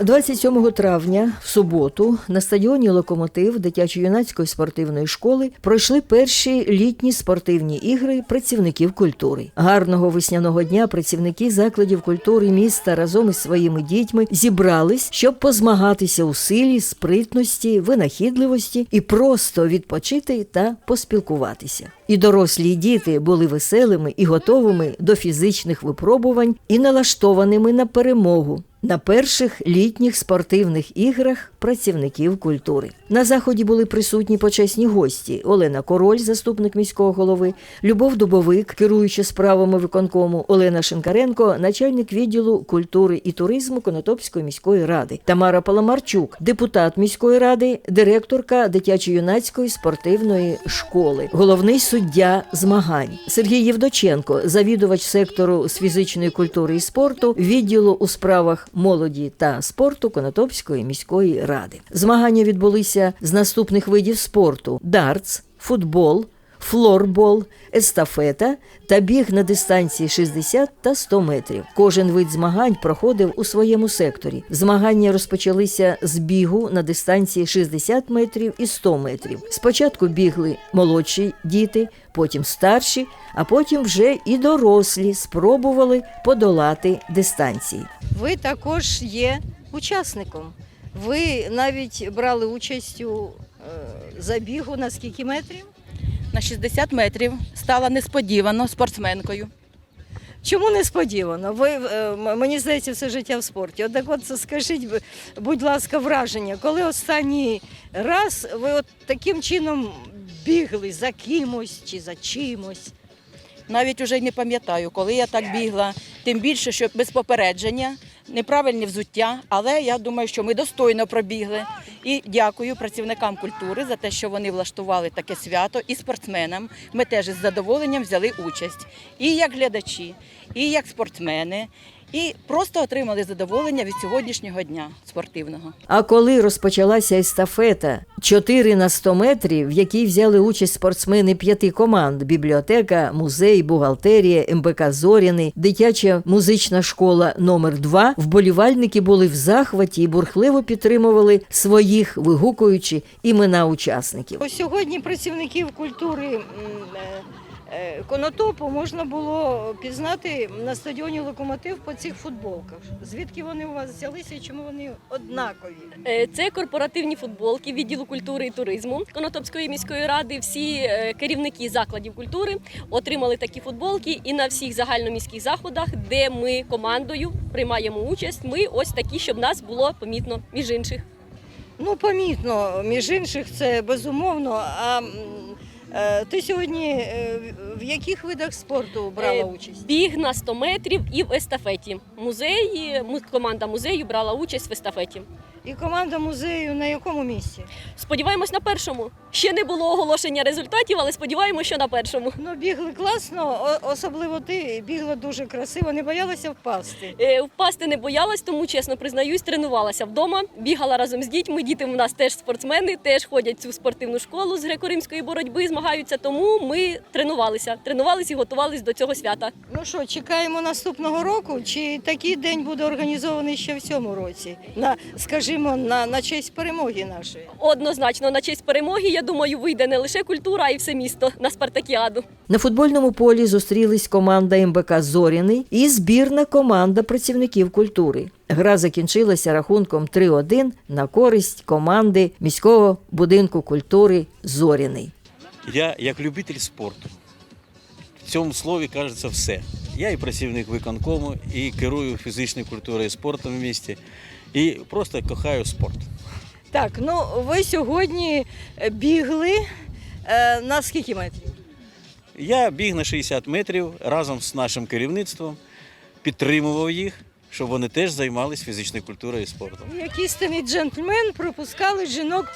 27 травня в суботу на стадіоні Локомотив дитячо-юнацької спортивної школи пройшли перші літні спортивні ігри працівників культури. Гарного весняного дня працівники закладів культури міста разом із своїми дітьми зібрались, щоб позмагатися у силі, спритності, винахідливості і просто відпочити та поспілкуватися. І дорослі діти були веселими і готовими до фізичних випробувань і налаштованими на перемогу. На перших літніх спортивних іграх працівників культури. На заході були присутні почесні гості: Олена Король, заступник міського голови, Любов Дубовик, керуюча справами виконкому, Олена Шинкаренко, начальник відділу культури і туризму Конотопської міської ради, Тамара Паламарчук, депутат міської ради, директорка дитячо-юнацької спортивної школи, головний суддя змагань. Сергій Євдоченко, завідувач сектору з фізичної культури і спорту, відділу у справах молоді та спорту Конотопської міської. Змагання відбулися з наступних видів спорту: дартс, футбол. Флорбол, естафета та біг на дистанції 60 та 100 метрів. Кожен вид змагань проходив у своєму секторі. Змагання розпочалися з бігу на дистанції 60 метрів і 100 метрів. Спочатку бігли молодші діти, потім старші, а потім вже і дорослі спробували подолати дистанції. Ви також є учасником. Ви навіть брали участь у е, забігу на скільки метрів? На 60 метрів стала несподівано спортсменкою. Чому несподівано? Ви е, мені здається, все життя в спорті. От так от скажіть, будь ласка, враження, коли останній раз ви от таким чином бігли за кимось чи за чимось? Навіть уже не пам'ятаю, коли я так бігла. Тим більше, що без попередження, неправильні взуття, але я думаю, що ми достойно пробігли. І дякую працівникам культури за те, що вони влаштували таке свято, і спортсменам. Ми теж із задоволенням взяли участь. І як глядачі, і як спортсмени, і просто отримали задоволення від сьогоднішнього дня спортивного. А коли розпочалася естафета 4 на 100 метрів, в якій взяли участь спортсмени п'яти команд: бібліотека, музей, бухгалтерія, МБК Зоряний, дитяча музична школа номер 2 вболівальники були в захваті і бурхливо підтримували своїх, вигукуючи імена учасників. Ось сьогодні працівників культури е, Конотопу можна було пізнати на стадіоні Локомотив по цих футболках. Звідки вони у вас взялися і чому вони однакові? Е, Це корпоративні футболки відділу культури і туризму Конотопської міської ради. Всі е, керівники закладів культури отримали такі футболки, і на всіх загальноміських заходах, де ми командою приймаємо участь, ми ось такі, щоб нас було помітно між інших. Ну, помітно, між інших, це безумовно. А е, ти сьогодні е, в- яких видах спорту брала Е, участь? Біг на 100 метрів і в естафеті. Музеї, му- команда музею брала участь в естафеті. І команда музею на якому місці? Сподіваємось на першому. Ще не було оголошення результатів, але сподіваємося, що на першому. Ну, бігли класно, особливо ти бігла дуже красиво, не боялася впасти. Е, Впасти не боялась, тому чесно признаюсь, тренувалася вдома, бігала разом з дітьми. Діти в нас теж спортсмени, теж ходять в цю спортивну школу з греко-римської боротьби, змагаються. Тому ми тренувалися, тренувалися і готувалися до цього свята. Ну що, чекаємо наступного року? Чи такий день буде організований ще в цьому році? На, скажімо, на, на честь перемоги нашої. Однозначно, на честь перемоги, я думаю, вийде не лише культура, а й все місто на спартакіаду. На футбольному полі зустрілись команда МБК Зоряний і збірна команда працівників культури. Гра закінчилася рахунком 3-1 на користь команди міського будинку культури Зоряний. Я як любитель спорту. В цьому слові кажеться все. Я і працівник виконкому, і керую фізичною культурою і спортом в місті, і просто кохаю спорт. Так, ну ви сьогодні е, бігли е, на скільки метрів? Я біг на 60 метрів разом з нашим керівництвом, підтримував їх, щоб вони теж займалися фізичною культурою і спортом. Як істинний джентльмен пропускали жінок.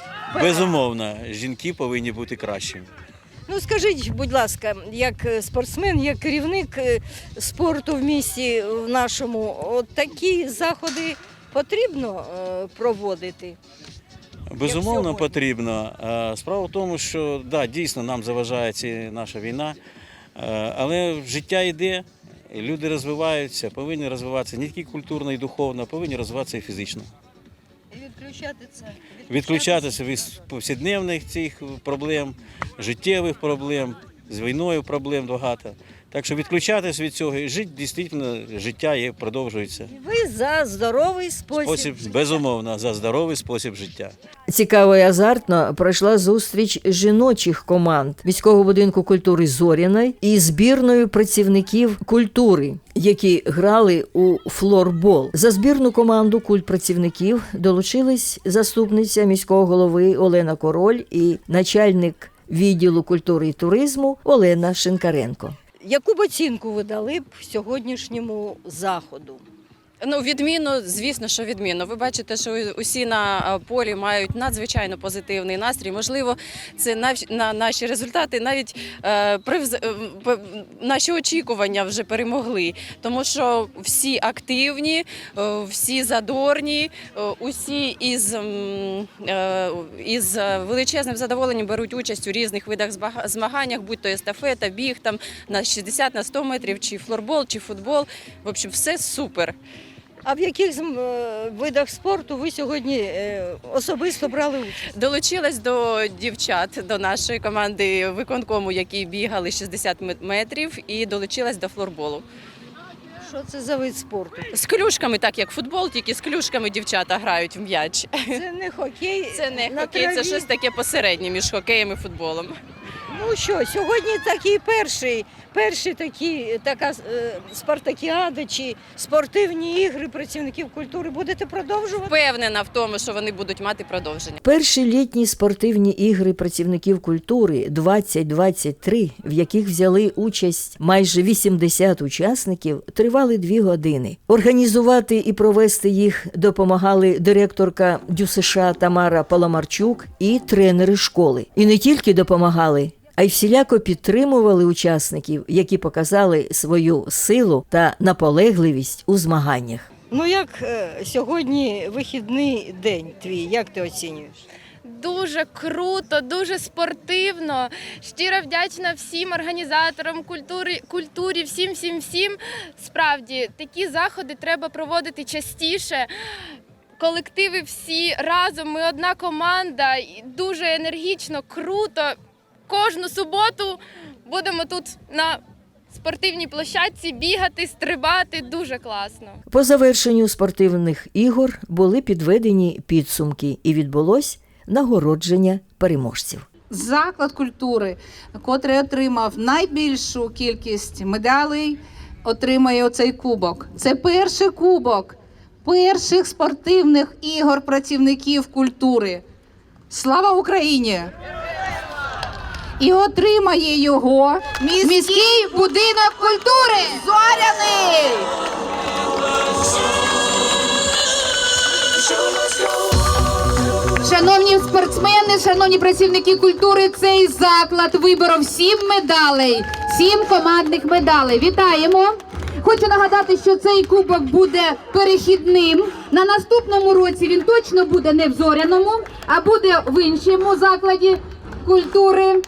Безумовно, жінки повинні бути кращими. Ну скажіть, будь ласка, як е, спортсмен, як керівник е, спорту в місті в нашому, от такі заходи потрібно е, проводити. Безумовно, потрібно. Е, Справа в тому, що да, дійсно нам заважає ці наша війна, е, але життя йде, люди розвиваються, повинні розвиватися не тільки культурно і духовно, а повинні розвиватися і фізично. Відключати це. відключатися від повсякденних цих проблем, життєвих проблем, з війною проблем багато. Так що відключатися від цього і жити дійсно життя є, продовжується. Ви за здоровий спосіб. Спосіб безумовно за здоровий спосіб життя. Цікаво і азартно пройшла зустріч жіночих команд міського будинку культури Зоряної і збірною працівників культури, які грали у флорбол. За збірну команду культ працівників долучились заступниця міського голови Олена Король і начальник відділу культури і туризму Олена Шинкаренко. Яку б оцінку ви дали б сьогоднішньому заходу? Ну, відмінно, звісно, що відмінно. Ви бачите, що усі на е, полі мають надзвичайно позитивний настрій. Можливо, це нав- на наші результати навіть е, привз- е, наші очікування вже перемогли. Тому що всі активні, е, всі задорні, усі із, е, із величезним задоволенням беруть участь у різних видах змаганнях, будь то естафета, біг там на 60, на 100 метрів, чи флорбол, чи футбол. В общем, все супер. А в яких е, видах спорту ви сьогодні е, особисто брали участь? Долучилась до дівчат до нашої команди виконкому, які бігали 60 мет- метрів, і долучилась до флорболу. Що це за вид спорту? З клюшками, так як футбол, тільки з клюшками дівчата грають в м'яч. Це не хокей. Це не хокей, це щось таке посереднє між хокеєм і футболом. Ну що, сьогодні такий перший, перший такі, така е, спартакіада чи спортивні ігри працівників культури будете продовжувати? Впевнена в тому, що вони будуть мати продовження. Перші літні спортивні ігри працівників культури 2023, в яких взяли участь майже 80 учасників, тривали дві години. Організувати і провести їх допомагали директорка ДЮСШ Тамара Паламарчук і тренери школи. І не тільки допомагали. А й всіляко підтримували учасників, які показали свою силу та наполегливість у змаганнях. Ну як е, сьогодні вихідний день твій, як ти оцінюєш? Дуже круто, дуже спортивно. Щиро вдячна всім організаторам культури, культурі, всім, всім, всім. Справді, такі заходи треба проводити частіше. Колективи всі разом. Ми одна команда. Дуже енергічно, круто. Кожну суботу будемо тут на спортивній площадці бігати, стрибати. Дуже класно. По завершенню спортивних ігор були підведені підсумки і відбулось нагородження переможців. заклад культури, котрий отримав найбільшу кількість медалей, отримає оцей кубок. Це перший кубок перших спортивних ігор працівників культури. Слава Україні! І отримає його міський будинок культури Зоряний! Шановні спортсмени, шановні працівники культури, цей заклад виборов сім медалей, сім командних медалей. Вітаємо! Хочу нагадати, що цей кубок буде перехідним. На наступному році він точно буде не в зоряному, а буде в іншому закладі культури.